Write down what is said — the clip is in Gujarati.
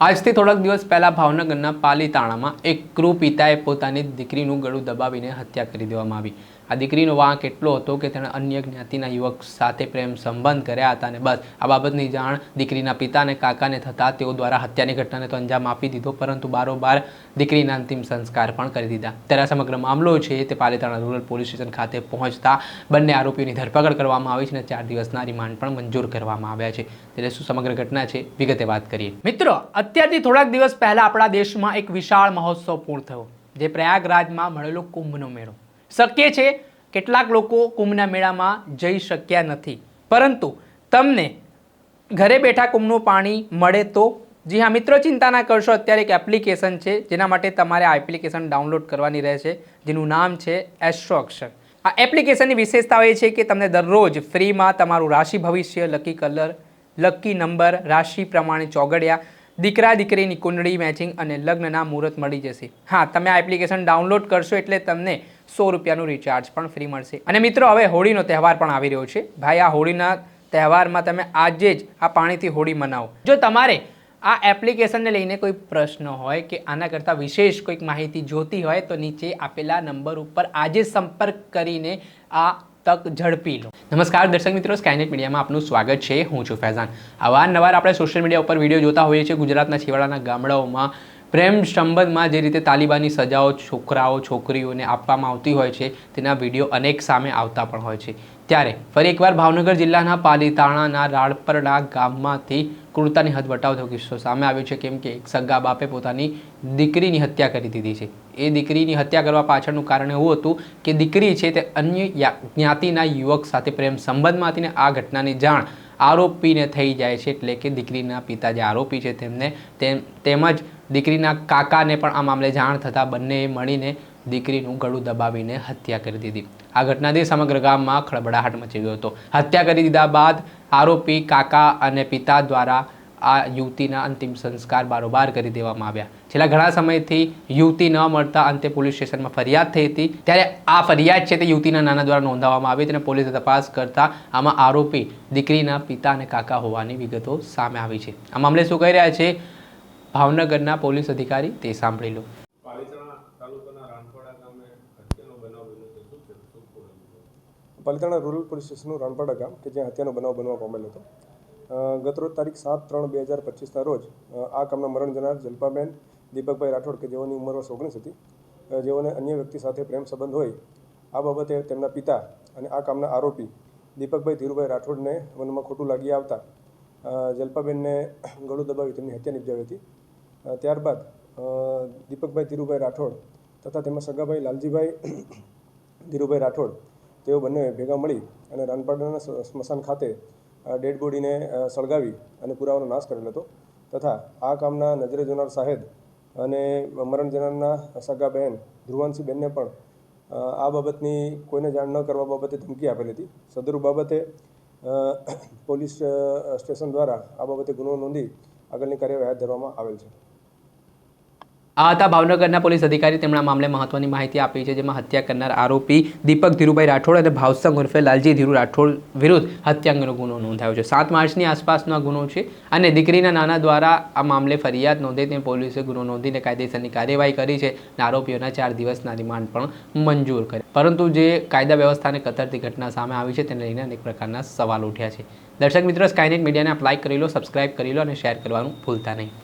આજથી થોડાક દિવસ પહેલા ભાવનગરના પાલીતાણામાં એક ક્રૂ પિતાએ પોતાની દીકરીનું ગળું દબાવીને હત્યા કરી દેવામાં આવી. આ દીકરીનો વાંક એટલો હતો કે તેણે અન્ય જ્ઞાતિના યુવક સાથે પ્રેમ સંબંધ કર્યા હતા અને બસ, આ બાબતની જાણ દીકરીના પિતા અને કાકાને થતાં તેઓ દ્વારા હત્યાની ઘટનાને તો અંજામ આપી દીધો, પરંતુ બારોબાર દીકરીના અંતિમ સંસ્કાર પણ કરી દીધા. ત્યારે સમગ્ર મામલો છે તે પાલીતાણા રૂરલ પોલીસ સ્ટેશન ખાતે પહોંચતા બંને આરોપીઓની ધરપકડ કરવામાં આવી છે અને ચાર દિવસના રિમાન્ડ પણ મંજૂર કરવામાં આવ્યા છે. ત્યારે શું સમગ્ર ઘટના છે વિગતે વાત કરીએ. મિત્રો, અત્યારથી થોડાક દિવસ પહેલા આપણા દેશમાં એક વિશાળ મહોત્સવ પૂર્ણ થયો, જે પ્રયાગરાજમાં મળેલો કુંભનો મેળો. શક્ય છે કેટલાક લોકો કુંભના મેળામાં જઈ શક્યા નથી. પરંતુ તમને ઘરે બેઠા કુંભનું પાણી મળે તો? જી હા, મિત્રો ચિંતા ના કરશો. અત્યારે એક એપ્લિકેશન છે, જેના માટે તમારે આ એપ્લિકેશન ડાઉનલોડ કરવાની રહેશે, જેનું નામ છે એસ્ટ્રો અક્ષર આ એપ્લિકેશનની વિશેષતાઓ એ છે કે તમને દરરોજ ફ્રીમાં તમારું રાશિ ભવિષ્ય લકી કલર લકી નંબર રાશિ પ્રમાણે ચોગડિયા, દીકરા, દીકરીની કુંડળી મેચિંગ અને લગ્નના મુહૂર્ત મળી જશે. હા, તમે આ એપ્લિકેશન ડાઉનલોડ કરશો એટલે તમને સો રૂપિયાનું રિચાર્જ પણ ફ્રી મળશે. અને મિત્રો, હવે હોળીનો તહેવાર પણ આવી રહ્યો છે. ભાઈ, આ હોળીના તહેવારમાં તમે આજે જ આ પાણીથી હોળી મનાવો. જો તમારે આ એપ્લિકેશનને લઈને કોઈ પ્રશ્ન હોય કે આના કરતાં વિશેષ કોઈક માહિતી જોતી હોય, તો નીચે આપેલા નંબર ઉપર આજે સંપર્ક કરીને આ તક ઝડપી લો. નમસ્કાર દર્શક મિત્રો સ્કાયનેટ મીડિયામાં આપનું સ્વાગત છે. હું છું ફૈઝાન. અવારનવાર આપણે સોશિયલ મીડિયા ઉપર વીડિયો જોતા હોઈએ છીએ ગુજરાતના છેવાડાના ગામડાઓમાં. પ્રેમ સંબંધમાં જે રીતે તાલિબાની સજાઓ છોકરાઓ, છોકરીઓને આપવામાં આવતી હોય છે, તેના વીડિયો અનેક સામે આવતા પણ હોય છે. ત્યારે ફરી એકવાર ભાવનગર જિલ્લાના પાલીતાણાના રાળપરડા ગામમાંથી ક્રૂરતાની હદ વટાવતો કિસ્સો સામે આવ્યો છે. કેમ કે એક સગા બાપે પોતાની દીકરીની હત્યા કરી દીધી છે. એ દીકરીની હત્યા કરવા પાછળનું કારણ એવું હતું કે દીકરી છે તે અન્ય જ્ઞાતિના યુવક સાથે પ્રેમ સંબંધમાં હતી આ ઘટનાની જાણ આરોપીને થઈ જાય છે એટલે કે દીકરીના પિતા જે આરોપી છે તેમને તેમ, તેમજ દીકરીના કાકાને પણ આ મામલે જાણ થતાં બંનેએ મળીને દીકરીનું ગળું દબાવીને હત્યા કરી દીધી. આ ઘટનાથી સમગ્ર ગામમાં ખળબડાહટ મચી ગયો હતો. હત્યા કરી દીધા બાદ આરોપી કાકા અને પિતા દ્વારા આ યુવતીના અંતિમ સંસ્કાર બારોબાર કરી દેવામાં આવ્યા. છેલ્લા ઘણા સમયથી યુવતી ન મળતા અંતે પોલીસ સ્ટેશનમાં ફરિયાદ થઈ હતી. ત્યારે આ ફરિયાદ છે તે યુવતીના નાના દ્વારા નોંધાવવામાં આવી અને પોલીસે તપાસ કરતા આમાં આરોપી દીકરીના પિતા અને કાકા હોવાની વિગતો સામે આવી છે. આ મામલે શું કહી રહ્યા છે? ભાવનગરના પોલીસ અધિકારી તે સાંભળી લો. પાલીતાણા તાલુકાના રાણપડા ગામે હત્યાનો બનાવ બન્યો છે. શું છે? શું પૂરું પાલિતાણા રૂરલ પોલીસ સ્ટેશનનું રાણપાડા ગામ કે જ્યાં હત્યાનો બનાવ બનવા પામેલો હતો. ગતરોજ તારીખ સાત ત્રણ બે હજાર પચીસના રોજ આ કામના મરણ જનાર જલ્પાબેન દીપકભાઈ રાઠોડ કે જેઓની ઉંમર વર્ષ ઓગણીસ હતી જેઓને અન્ય વ્યક્તિ સાથે પ્રેમ સંબંધ હોય, આ બાબતે તેમના પિતા અને આ કામના આરોપી દીપકભાઈ ધીરુભાઈ રાઠોડને મનમાં ખોટું લાગી આવતા જલ્પાબેનને ગળું દબાવી તેમની હત્યા નિપજાવી હતી. ત્યારબાદ દીપકભાઈ ધીરુભાઈ રાઠોડ તથા તેમના સગાભાઈ લાલજીભાઈ ધીરુભાઈ રાઠોડ તેઓ બંને ભેગા મળી અને રાનપાડાના સ્મશાન ખાતે ડેડ બોડીને સળગાવી અને પુરાવાનો નાશ કરેલ હતો. તથા આ કામના નજરે જોનાર સાહેબ અને મરણ જનારના સગા બહેન ધ્રુવાંશી બહેનને પણ આ બાબતની કોઈને જાણ ન કરવા બાબતે ધમકી આપેલી હતી. સદરુ બાબતે પોલીસ સ્ટેશન દ્વારા આ બાબતે ગુનો નોંધી આગળની કાર્યવાહી હાથ ધરવામાં આવેલ છે. આ હતા ભાવનગરના પોલીસ અધિકારી. તેમણે આ મામલે મહત્વની માહિતી આપી છે, જેમાં હત્યા કરનાર આરોપી દીપક ધીરુભાઈ રાઠોડ અને ભાવસંગ ઉર્ફે લાલજી ધીરુ રાઠોડ વિરુદ્ધ હત્યા અંગેનો ગુનો નોંધાયો છે. સાત માર્ચની આસપાસનો ગુનો છે અને દીકરીના નાના દ્વારા આ મામલે ફરિયાદ નોંધી તે પોલીસે ગુનો નોંધીને કાયદેસરની કાર્યવાહી કરી છે અને આરોપીઓના ચાર દિવસના રિમાન્ડ પણ મંજૂર કરે પરંતુ જે કાયદા વ્યવસ્થાને કતરતી ઘટના સામે આવી છે, તેને લઈને અનેક પ્રકારના સવાલ ઉઠ્યા છે. દર્શક મિત્રો સ્કાયનેટ મીડિયાને આપ કરી લો સબસ્ક્રાઇબ કરી લો અને શેર કરવાનું ભૂલતા નહીં.